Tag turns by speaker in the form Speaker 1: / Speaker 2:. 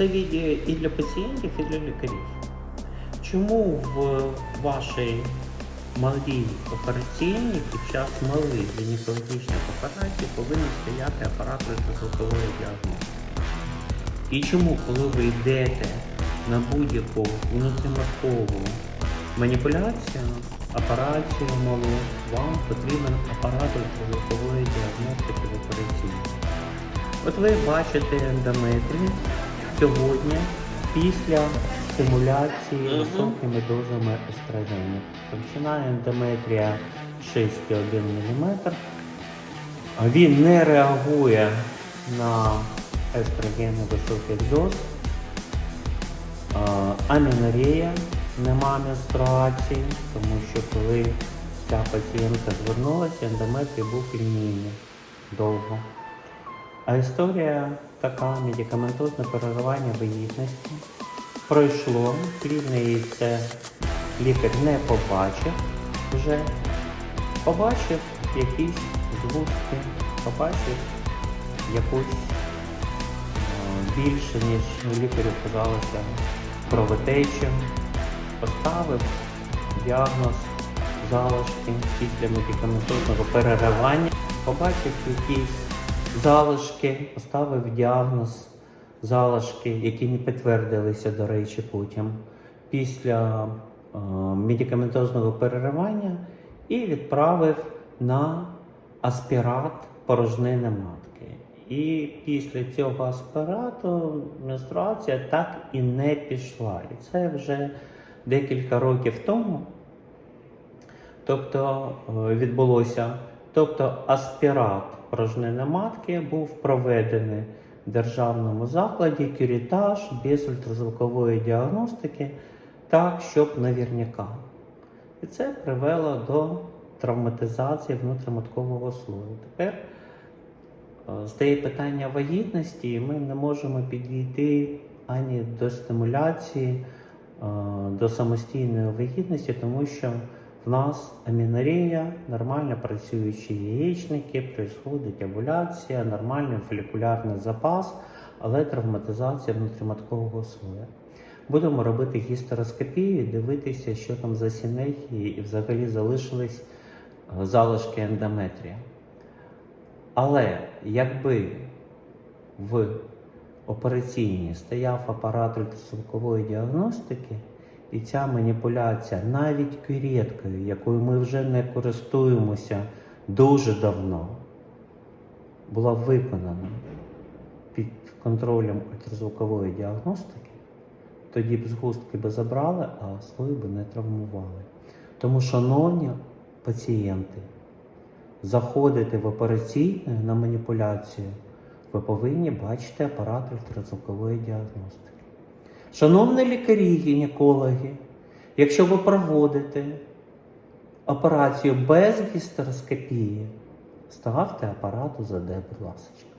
Speaker 1: Це відео і для пацієнтів, і для лікарів. Чому в вашій малій операційній під час малих гінекологічних операцій повинен стояти апарат ультразвукової діагностики? І чому, коли ви йдете на будь-яку внутріматкову маніпуляцію, операцію малу, вам потрібен апарат ультразвукової діагностики в операційній? От ви бачите ендометрію сьогодні після стимуляції високими дозами естрогенів. Товщина ендометрія 6,1 мм. Він не реагує на естрогени високих доз. А, Амінорея, нема менструації, тому що коли ця пацієнтка звернулася, ендометрій був лінійний довго. А історія така медикаментозне переривання вагітності. Пройшло, плідне яйце лікар не побачив вже. Побачив якісь згустки, побачив якусь е, більше, ніж лікарю казалося, кровотечу. Поставив діагноз залишки після медикаментозного переривання. Побачив якісь залишки, поставив діагноз залишки, які не підтвердилися, до речі, потім після е, медикаментозного переривання і відправив на аспірат порожнини матки. І після цього аспірату менструація так і не пішла. І це вже декілька років тому. Тобто е, відбулося, тобто аспірат порожнини матки був проведений в державному закладі кюрітаж без ультразвукової діагностики, так, щоб наверняка. І це привело до травматизації внутріматкового слою. Тепер е, стає питання вагітності, і ми не можемо підійти ані до стимуляції, е, до самостійної вагітності, тому що в нас амінорея, нормально працюючі яєчники, происходить овуляція, нормальний фолікулярний запас, але травматизація внутріматкового слоя. Будемо робити гістероскопію, дивитися, що там за сінехії і взагалі залишились е, залишки ендометрія. Але якби в операційній стояв апарат ультразвукової діагностики, і ця маніпуляція навіть кюреткою, якою ми вже не користуємося дуже давно, була виконана під контролем ультразвукової діагностики, тоді б згустки би забрали, а слої би не травмували. Тому, шановні пацієнти, заходите в операційну на маніпуляцію, ви повинні бачити апарат ультразвукової діагностики. Шановні лікарі, гінекологи, якщо ви проводите операцію без гістероскопії, ставте апарат УЗД, будь ласка.